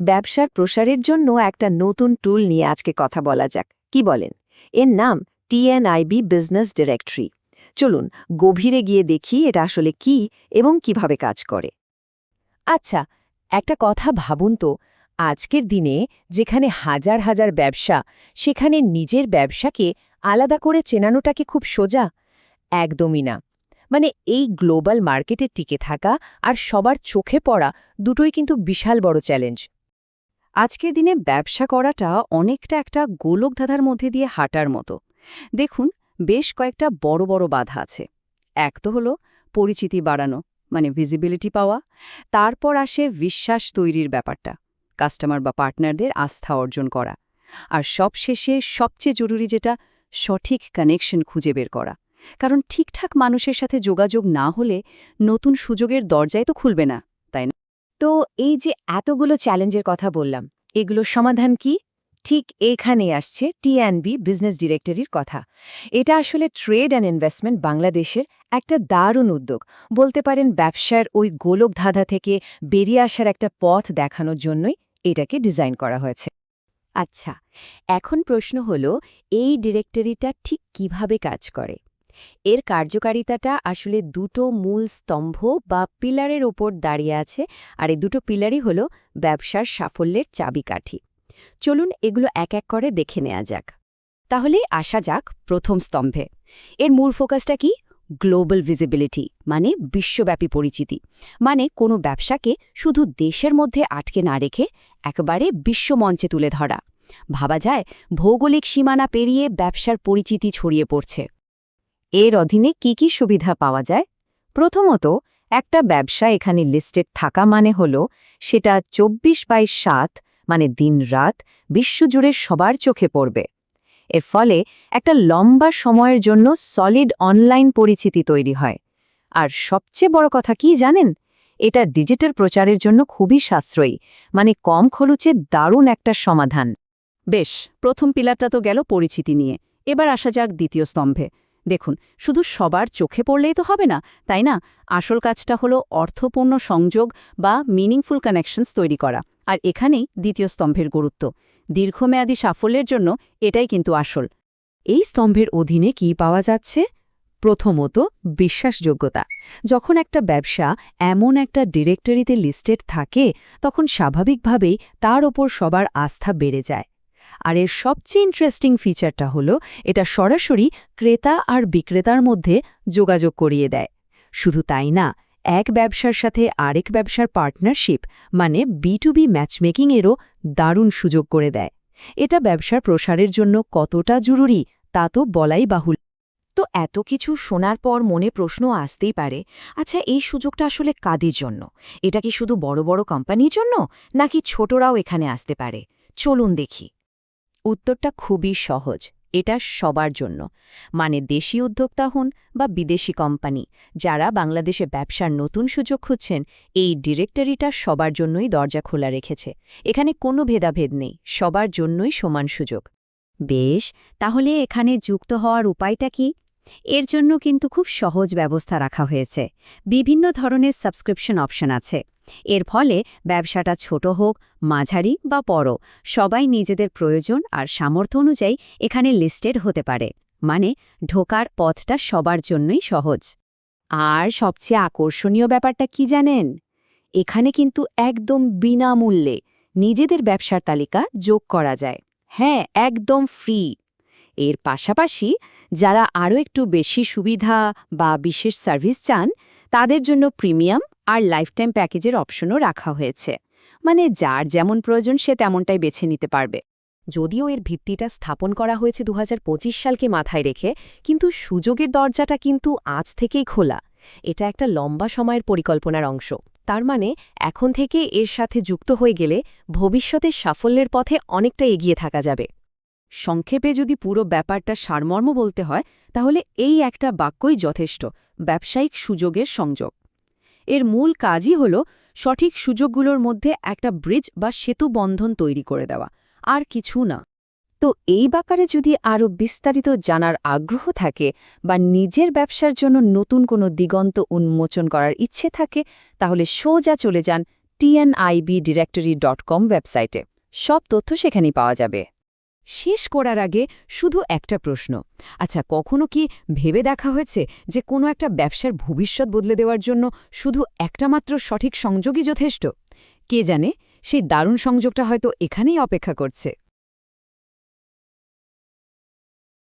ব্যবসার প্রসারের জন্য একটা নতুন টুল নিয়ে আজকে কথা বলা যাক। কি বলেন? এর নাম টিএনআইবি বিজনেস ডিরেক্টরি চলুন, গভীরে গিয়ে দেখি এটা আসলে কি এবং কীভাবে কাজ করে। আচ্ছা একটা কথা ভাবুন তো, আজকের দিনে যেখানে হাজার হাজার ব্যবসা, সেখানে নিজের ব্যবসাকে আলাদা করে চেনানোটাকে খুব সোজা? একদমই না। মানে এই গ্লোবাল মার্কেটে টিকে থাকা আর সবার চোখে পড়া দুটোই কিন্তু বিশাল বড় চ্যালেঞ্জ। আজকের দিনে ব্যবসা করাটা অনেকটা একটা গোলকধাঁধার মধ্যে দিয়ে হাঁটার মতো। দেখুন, বেশ কয়েকটা বড় বড় বাধা আছে। এক তো হলো পরিচিতি বাড়ানো মানে ভিজিবিলিটি পাওয়া, তারপর আসে বিশ্বাস তৈরির ব্যাপারটা কাস্টমার বা পার্টনারদের আস্থা অর্জন করা, আর সবশেষে সবচেয়ে জরুরি যেটা, সঠিক কানেকশন খুঁজে বের করা। কারণ ঠিকঠাক মানুষের সাথে যোগাযোগ না হলে নতুন সুযোগের দরজায় তো খুলবে না? তো এই যে এতগুলো চ্যালেঞ্জের কথা বললাম, এগুলোর সমাধান কি? ঠিক এখানে আসছে টিএনবি বিজনেস ডিরেক্টরির কথা। এটা আসলে ট্রেড অ্যান্ড ইনভেস্টমেন্ট বাংলাদেশের একটা দারুণ উদ্যোগ। বলতে পারেন ব্যবসার ওই গোলক ধাঁধা থেকে বেরিয়ে আসার একটা পথ দেখানোর জন্যই এটাকে ডিজাইন করা হয়েছে। আচ্ছা এখন প্রশ্ন হল, এই ডিরেক্টরিটা ঠিক কীভাবে কাজ করে? এর কার্যকারিতাটা আসলে দুটো মূল স্তম্ভ বা পিলারের ওপর দাঁড়িয়ে আছে, আর এই দুটো পিলারই হল ব্যবসার সাফল্যের চাবিকাঠি। চলুন এগুলো এক এক করে দেখে নেওয়া যাক। তাহলে আসা যাক প্রথম স্তম্ভে। এর মূল ফোকাসটা কি? গ্লোবাল ভিজিবিলিটি মানে বিশ্বব্যাপী পরিচিতি। মানে কোনো ব্যবসাকে শুধু দেশের মধ্যে আটকে না রেখে একেবারে বিশ্বমঞ্চে তুলে ধরা। ভাবা যায় ভৌগোলিক সীমানা পেরিয়ে ব্যবসার পরিচিতি ছড়িয়ে পড়ছে। এর অধীনে কি কি সুবিধা পাওয়া যায়? প্রথমত, একটা ব্যবসা এখানে লিস্টেড থাকা মানে হল, সেটা চব্বিশ বাই সাত মানে দিনরাত বিশ্বজুড়ে সবার চোখে পড়বে। এর ফলে একটা লম্বা সময়ের জন্য সলিড অনলাইন পরিচিতি তৈরি হয়। আর সবচেয়ে বড় কথা কি জানেন? এটা ডিজিটাল প্রচারের জন্য খুবই সাশ্রয়ী মানে কম খরচে দারুণ একটা সমাধান। বেশ, প্রথম পিলারটা তো গেল পরিচিতি নিয়ে। এবার আসা যাক দ্বিতীয় স্তম্ভে। দেখুন, শুধু সবার চোখে পড়লেই তো হবে না, তাই না? আসল কাজটা হলো অর্থপূর্ণ সংযোগ বা মিনিংফুল কানেকশনস তৈরি করা, আর এখানেই দ্বিতীয় স্তম্ভের গুরুত্ব। দীর্ঘমেয়াদী সাফল্যের জন্য এটাই কিন্তু আসল। এই স্তম্ভের অধীনে কি পাওয়া যাচ্ছে? প্রথমত, বিশ্বাসযোগ্যতা। যখন একটা ব্যবসা এমন একটা ডিরেক্টরিতে লিস্টেড থাকে, তখন স্বাভাবিকভাবেই তার ওপর সবার আস্থা বেড়ে যায়। আর এর সবচেয়ে ইন্টারেস্টিং ফিচারটা হলো, এটা সরাসরি ক্রেতা আর বিক্রেতার মধ্যে যোগাযোগ করিয়ে দেয়। শুধু তাই না, এক ব্যবসার সাথে আরেক ব্যবসার পার্টনারশিপ মানে বি টু বি ম্যাচমেকিংয়েরও দারুণ সুযোগ করে দেয়। এটা ব্যবসার প্রসারের জন্য কতটা জরুরি, তা তো বলাই বাহুল তো এত কিছু শোনার পর মনে প্রশ্ন আসতেই পারে আচ্ছা এই সুযোগটা আসলে কাদের জন্য? এটা কি শুধু বড় বড় কোম্পানির জন্য, নাকি ছোটরাও এখানে আসতে পারে? চলুন দেখি। উত্তরটা খুবই সহজ। এটা সবার জন্য। মানে দেশি উদ্যোক্তা হন বা বিদেশি কোম্পানি, যারা বাংলাদেশে ব্যবসার নতুন সুযোগ খুঁজছেন, এই ডিরেক্টরিটা সবার জন্যই দরজা খোলা রেখেছে। এখানে কোনো ভেদাভেদ নেই, সবার জন্যই সমান সুযোগ। বেশ, তাহলে এখানে যুক্ত হওয়ার উপায়টা কি? এর জন্য কিন্তু খুব সহজ ব্যবস্থা রাখা হয়েছে। বিভিন্ন ধরনের সাবস্ক্রিপশন অপশন আছে। এর ফলে ব্যবসাটা ছোট হোক, মাঝারি বা বড়, সবাই নিজেদের প্রয়োজন আর সামর্থ্য অনুযায়ী এখানে লিস্টেড হতে পারে। মানে ঢোকার পথটা সবার জন্যই সহজ। আর সবচেয়ে আকর্ষণীয় ব্যাপারটা কি জানেন? এখানে কিন্তু একদম বিনামূল্যে নিজেদের ব্যবসার তালিকা যোগ করা যায়। হ্যাঁ একদম ফ্রি এর পাশাপাশি যারা আরও একটু বেশি সুবিধা বা বিশেষ সার্ভিস চান, তাদের জন্য প্রিমিয়াম আর লাইফটাইম প্যাকেজের অপশনও রাখা হয়েছে। মানে যার যেমন প্রয়োজন সে তেমনটাই বেছে নিতে পারবে। যদিও এর ভিত্তিটা স্থাপন করা হয়েছে দু হাজার পঁচিশ সালকে মাথায় রেখে, কিন্তু সুযোগের দরজাটা কিন্তু আজ থেকেই খোলা। এটা একটা লম্বা সময়ের পরিকল্পনার অংশ। তার মানে এখন থেকে এর সাথে যুক্ত হয়ে গেলে ভবিষ্যতে সাফল্যের পথে অনেকটা এগিয়ে থাকা যাবে। সংক্ষেপে যদি পুরো ব্যাপারটা সারমর্ম বলতে হয়, তাহলে এই একটা বাক্যই যথেষ্ট, ব্যবসায়িক সুযোগের সংযোগ। এর মূল কাজই হল সঠিক সুযোগগুলোর মধ্যে একটা ব্রিজ বা সেতু বন্ধন তৈরি করে দেওয়া, আর কিছু না। তো এই ব্যাপারে যদি আরও বিস্তারিত জানার আগ্রহ থাকে বা নিজের ব্যবসার জন্য নতুন কোনো দিগন্ত উন্মোচন করার ইচ্ছে থাকে, তাহলে সোজা চলে যান টিএনআইবি ডিরেক্টরি ডট কম ওয়েবসাইটে। সব তথ্য সেখানেই পাওয়া যাবে। শেষ করার আগে শুধু একটা প্রশ্ন। আচ্ছা কখনো কি ভেবে দেখা হয়েছে যে কোনো একটা ব্যবসার ভবিষ্যৎ বদলে দেওয়ার জন্য শুধু একটা মাত্র সঠিক সংযোগই যথেষ্ট? কে জানে? সেই দারুণ সংযোগটা হয়তো এখানেই অপেক্ষা করছে।